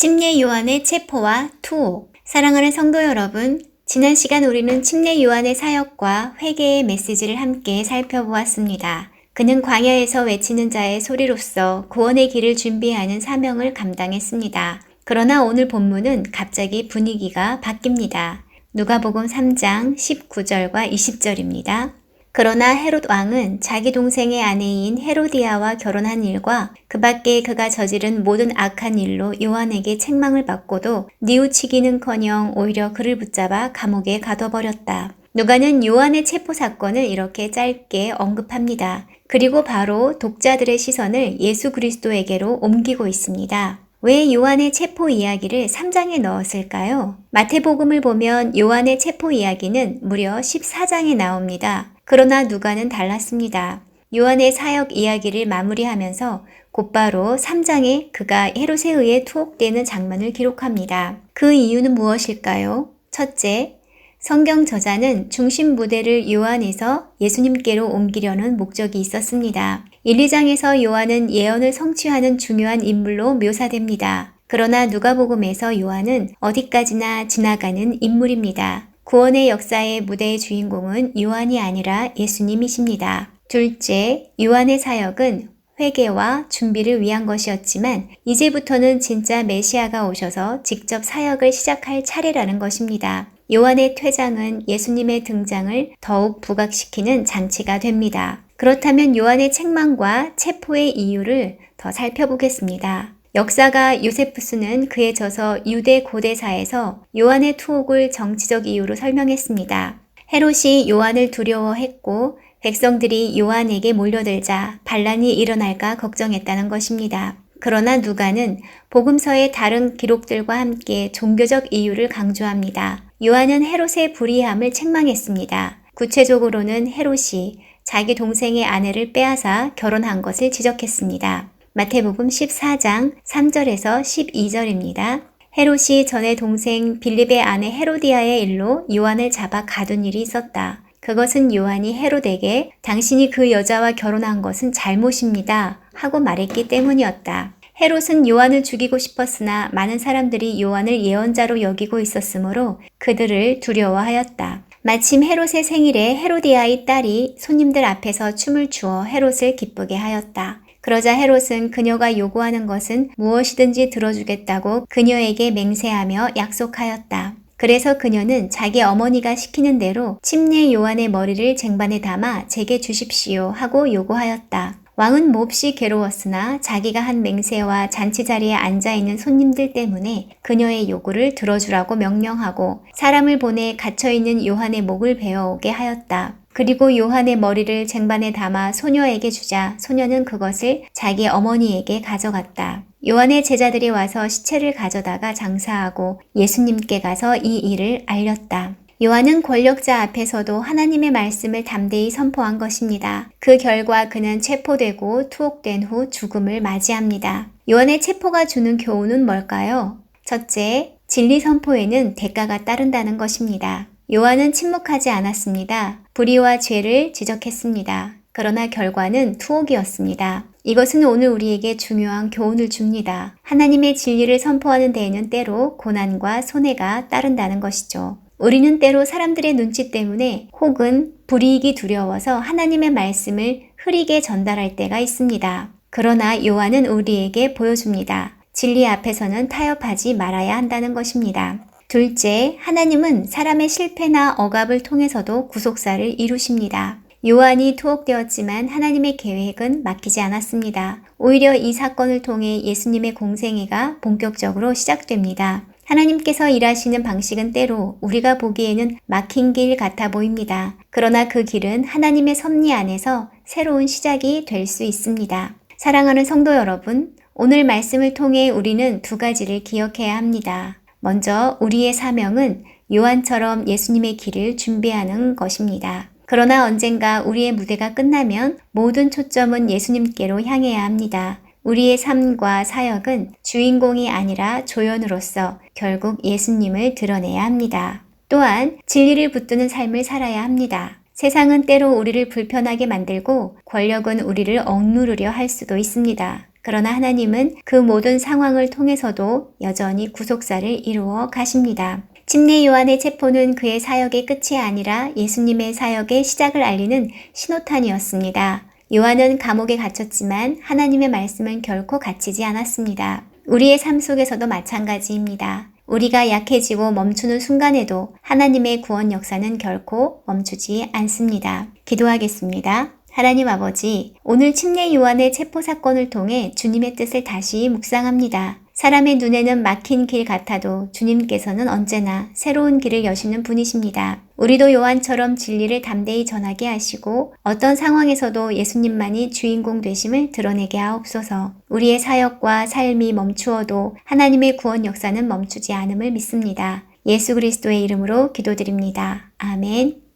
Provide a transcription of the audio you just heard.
침례 요한의 체포와 투옥. 사랑하는 성도 여러분, 지난 시간 우리는 침례 요한의 사역과 회개의 메시지를 함께 살펴보았습니다. 그는 광야에서 외치는 자의 소리로서 구원의 길을 준비하는 사명을 감당했습니다. 그러나 오늘 본문은 갑자기 분위기가 바뀝니다. 누가복음 3장 19절과 20절입니다. 그러나 헤롯 왕은 자기 동생의 아내인 헤로디아와 결혼한 일과 그 밖에 그가 저지른 모든 악한 일로 요한에게 책망을 받고도 뉘우치기는커녕 오히려 그를 붙잡아 감옥에 가둬버렸다. 누가는 요한의 체포 사건을 이렇게 짧게 언급합니다. 그리고 바로 독자들의 시선을 예수 그리스도에게로 옮기고 있습니다. 왜 요한의 체포 이야기를 3장에 넣었을까요? 마태복음을 보면 요한의 체포 이야기는 무려 14장에 나옵니다. 그러나 누가는 달랐습니다. 요한의 사역 이야기를 마무리하면서 곧바로 3장에 그가 헤롯에 의해 투옥되는 장면을 기록합니다. 그 이유는 무엇일까요? 첫째, 성경 저자는 중심 무대를 요한에서 예수님께로 옮기려는 목적이 있었습니다. 1, 2장에서 요한은 예언을 성취하는 중요한 인물로 묘사됩니다. 그러나 누가복음에서 요한은 어디까지나 지나가는 인물입니다. 구원의 역사의 무대의 주인공은 요한이 아니라 예수님이십니다. 둘째, 요한의 사역은 회개와 준비를 위한 것이었지만 이제부터는 진짜 메시아가 오셔서 직접 사역을 시작할 차례라는 것입니다. 요한의 퇴장은 예수님의 등장을 더욱 부각시키는 장치가 됩니다. 그렇다면 요한의 책망과 체포의 이유를 더 살펴보겠습니다. 역사가 요세푸스는 그에 져서 유대 고대사에서 요한의 투옥을 정치적 이유로 설명했습니다. 헤롯이 요한을 두려워했고 백성들이 요한에게 몰려들자 반란이 일어날까 걱정했다는 것입니다. 그러나 누가는 복음서의 다른 기록들과 함께 종교적 이유를 강조합니다. 요한은 헤롯의 불의함을 책망했습니다. 구체적으로는 헤롯이 자기 동생의 아내를 빼앗아 결혼한 것을 지적했습니다. 마태복음 14장 3절에서 12절입니다. 헤롯이 전에 동생 빌립의 아내 헤로디아의 일로 요한을 잡아 가둔 일이 있었다. 그것은 요한이 헤롯에게 당신이 그 여자와 결혼한 것은 잘못입니다. 하고 말했기 때문이었다. 헤롯은 요한을 죽이고 싶었으나 많은 사람들이 요한을 예언자로 여기고 있었으므로 그들을 두려워하였다. 마침 헤롯의 생일에 헤로디아의 딸이 손님들 앞에서 춤을 추어 헤롯을 기쁘게 하였다. 그러자 헤롯은 그녀가 요구하는 것은 무엇이든지 들어주겠다고 그녀에게 맹세하며 약속하였다. 그래서 그녀는 자기 어머니가 시키는 대로 침례 요한의 머리를 쟁반에 담아 제게 주십시오 하고 요구하였다. 왕은 몹시 괴로웠으나 자기가 한 맹세와 잔치 자리에 앉아 있는 손님들 때문에 그녀의 요구를 들어주라고 명령하고 사람을 보내 갇혀 있는 요한의 목을 베어오게 하였다. 그리고 요한의 머리를 쟁반에 담아 소녀에게 주자 소녀는 그것을 자기 어머니에게 가져갔다. 요한의 제자들이 와서 시체를 가져다가 장사하고 예수님께 가서 이 일을 알렸다. 요한은 권력자 앞에서도 하나님의 말씀을 담대히 선포한 것입니다. 그 결과 그는 체포되고 투옥된 후 죽음을 맞이합니다. 요한의 체포가 주는 교훈은 뭘까요? 첫째, 진리 선포에는 대가가 따른다는 것입니다. 요한은 침묵하지 않았습니다. 불의와 죄를 지적했습니다. 그러나 결과는 투옥이었습니다. 이것은 오늘 우리에게 중요한 교훈을 줍니다. 하나님의 진리를 선포하는 데에는 때로 고난과 손해가 따른다는 것이죠. 우리는 때로 사람들의 눈치 때문에 혹은 불이익이 두려워서 하나님의 말씀을 흐리게 전달할 때가 있습니다. 그러나 요한은 우리에게 보여줍니다. 진리 앞에서는 타협하지 말아야 한다는 것입니다. 둘째, 하나님은 사람의 실패나 억압을 통해서도 구속사를 이루십니다. 요한이 투옥되었지만 하나님의 계획은 막히지 않았습니다. 오히려 이 사건을 통해 예수님의 공생애가 본격적으로 시작됩니다. 하나님께서 일하시는 방식은 때로 우리가 보기에는 막힌 길 같아 보입니다. 그러나 그 길은 하나님의 섭리 안에서 새로운 시작이 될 수 있습니다. 사랑하는 성도 여러분, 오늘 말씀을 통해 우리는 두 가지를 기억해야 합니다. 먼저 우리의 사명은 요한처럼 예수님의 길을 준비하는 것입니다. 그러나 언젠가 우리의 무대가 끝나면 모든 초점은 예수님께로 향해야 합니다. 우리의 삶과 사역은 주인공이 아니라 조연으로서 결국 예수님을 드러내야 합니다. 또한 진리를 붙드는 삶을 살아야 합니다. 세상은 때로 우리를 불편하게 만들고 권력은 우리를 억누르려 할 수도 있습니다. 그러나 하나님은 그 모든 상황을 통해서도 여전히 구속사를 이루어 가십니다. 침례 요한의 체포는 그의 사역의 끝이 아니라 예수님의 사역의 시작을 알리는 신호탄이었습니다. 요한은 감옥에 갇혔지만 하나님의 말씀은 결코 갇히지 않았습니다. 우리의 삶 속에서도 마찬가지입니다. 우리가 약해지고 멈추는 순간에도 하나님의 구원 역사는 결코 멈추지 않습니다. 기도하겠습니다. 하나님 아버지, 오늘 침례 요한의 체포 사건을 통해 주님의 뜻을 다시 묵상합니다. 사람의 눈에는 막힌 길 같아도 주님께서는 언제나 새로운 길을 여시는 분이십니다. 우리도 요한처럼 진리를 담대히 전하게 하시고 어떤 상황에서도 예수님만이 주인공 되심을 드러내게 하옵소서. 우리의 사역과 삶이 멈추어도 하나님의 구원 역사는 멈추지 않음을 믿습니다. 예수 그리스도의 이름으로 기도드립니다. 아멘.